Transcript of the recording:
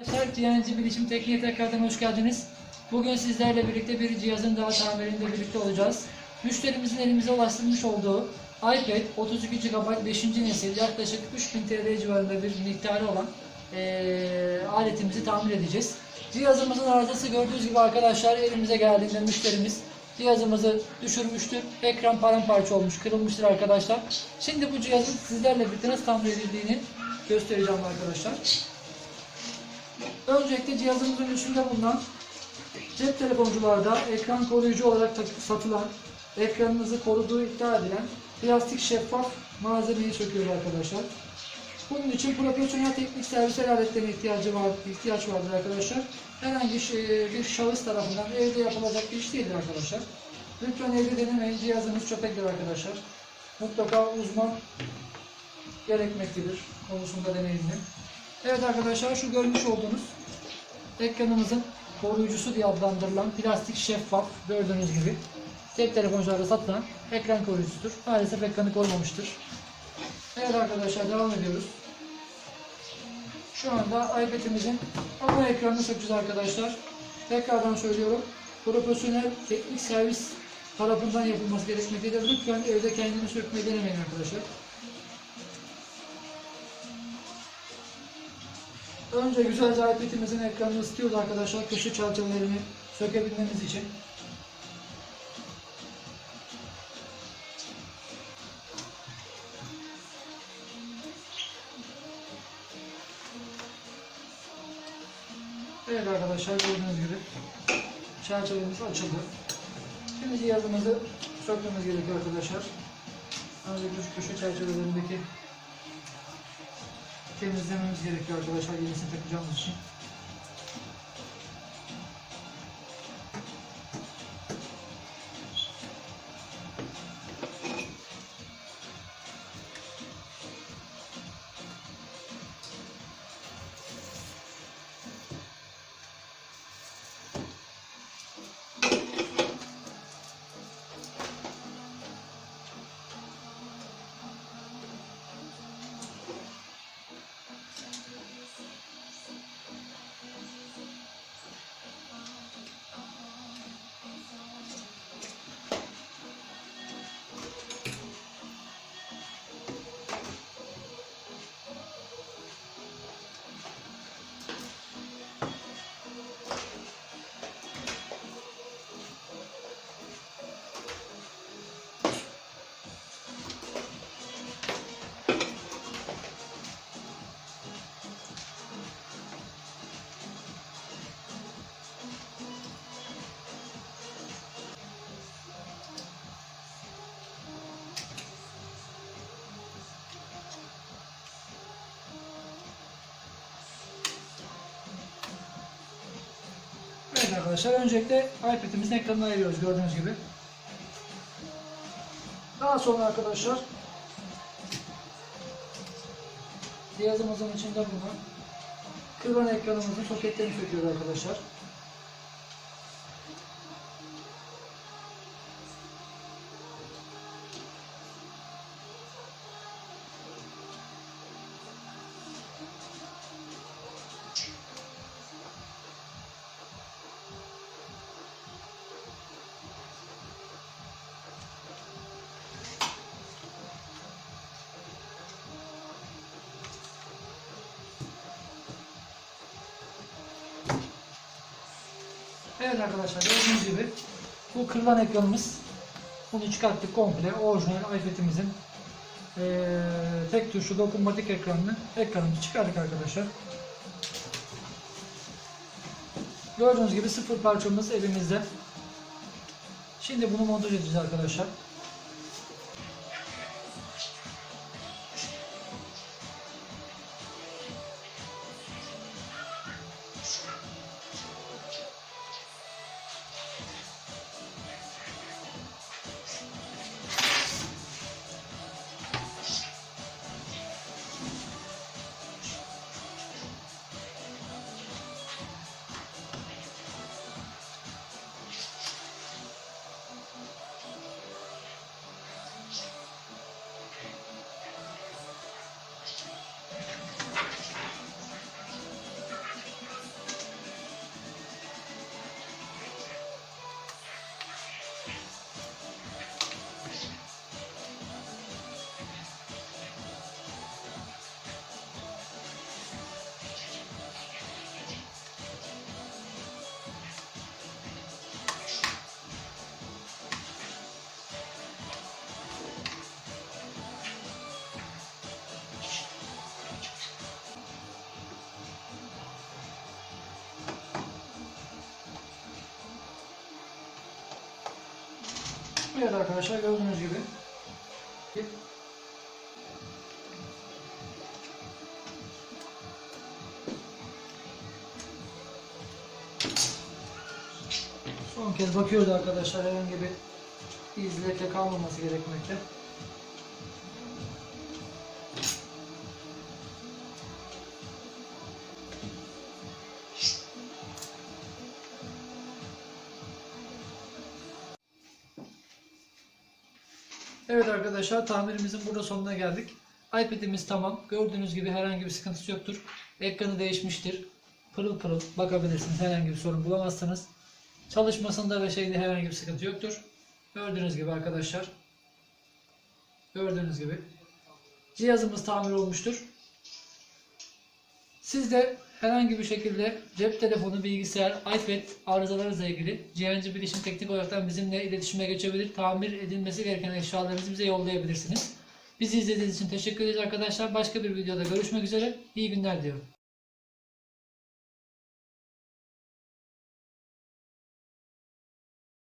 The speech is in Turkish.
Arkadaşlar TNC Bilişim Tekniğe tekrardan hoş geldiniz. Bugün sizlerle birlikte bir cihazın daha tamirinde birlikte olacağız. Müşterimizin elimize ulaştırmış olduğu iPad 32 GB 5. nesil yaklaşık 3000 TL civarında bir miktarı olan eee, aletimizi tamir edeceğiz. Cihazımızın arızası gördüğünüz gibi arkadaşlar elimize geldiğinde müşterimiz cihazımızı düşürmüştür. Ekran paramparça olmuş, kırılmıştır arkadaşlar. Şimdi bu cihazın sizlerle birlikte nasıl tamir edildiğini göstereceğim arkadaşlar. Öncelikle cihazımızın üstünde bulunan cep telefoncularda ekran koruyucu olarak satılan, ekranınızı koruduğu iddia edilen plastik şeffaf malzemeyi söküyoruz arkadaşlar. Bunun için profesyonel teknik servis aletlerine ihtiyacı var, ihtiyaç vardır arkadaşlar. Herhangi şey- bir şahıs tarafından evde yapılacak bir iş değildir arkadaşlar. Lütfen evde denemeyin, cihazınız çöpe gider arkadaşlar. Mutlaka uzman gerekmektedir konusunda deneyimli. Evet arkadaşlar şu görmüş olduğunuz ekranımızın koruyucusu diye adlandırılan plastik şeffaf gördüğünüz gibi cep telefoncularda satılan ekran koruyucusudur. Maalesef ekranı korumamıştır. Evet arkadaşlar devam ediyoruz. Şu anda iPad'imizin ana ekranını sökeceğiz arkadaşlar. Tekrardan söylüyorum. Profesyonel teknik servis tarafından yapılması gerekmektedir. Lütfen evde kendini sökmeyi denemeyin arkadaşlar. Önce güzelce iPad'imizin ekranını ısıtıyoruz arkadaşlar köşe çerçevelerini sökebilmemiz için. Evet arkadaşlar gördüğünüz gibi çerçevemiz açıldı. Şimdi cihazımızı sökmemiz gerekiyor arkadaşlar. Önce köşe çerçevelerindeki temizlememiz gerekiyor arkadaşlar yenisini takacağımız için. Evet arkadaşlar öncelikle iPad'imizin ekranını ayırıyoruz gördüğünüz gibi. Daha sonra arkadaşlar cihazımızın içinde bulunan kırılan ekranımızın soketlerini söküyoruz arkadaşlar. Evet arkadaşlar gördüğünüz gibi bu kırılan ekranımız. Bunu çıkarttık komple orijinal iPad'imizin eee, tek tuşlu dokunmatik ekranını ekranımızı çıkardık arkadaşlar. Gördüğünüz gibi sıfır parçamız elimizde. Şimdi bunu montaj edeceğiz arkadaşlar. Evet arkadaşlar gördüğünüz gibi. Son kez bakıyoruz arkadaşlar herhangi bir iz leke kalmaması gerekmekte. Evet arkadaşlar tamirimizin burada sonuna geldik. iPad'imiz tamam. Gördüğünüz gibi herhangi bir sıkıntısı yoktur. Ekranı değişmiştir. Pırıl pırıl bakabilirsiniz. Herhangi bir sorun bulamazsınız. Çalışmasında ve şeyde herhangi bir sıkıntı yoktur. Gördüğünüz gibi arkadaşlar. Gördüğünüz gibi. Cihazımız tamir olmuştur. Siz de herhangi bir şekilde cep telefonu, bilgisayar, iPad arızalarınızla ilgili Cihancı Bilişim Teknik olarak bizimle iletişime geçebilir. Tamir edilmesi gereken eşyalarınızı bize yollayabilirsiniz. Bizi izlediğiniz için teşekkür ederiz arkadaşlar. Başka bir videoda görüşmek üzere. İyi günler diliyorum.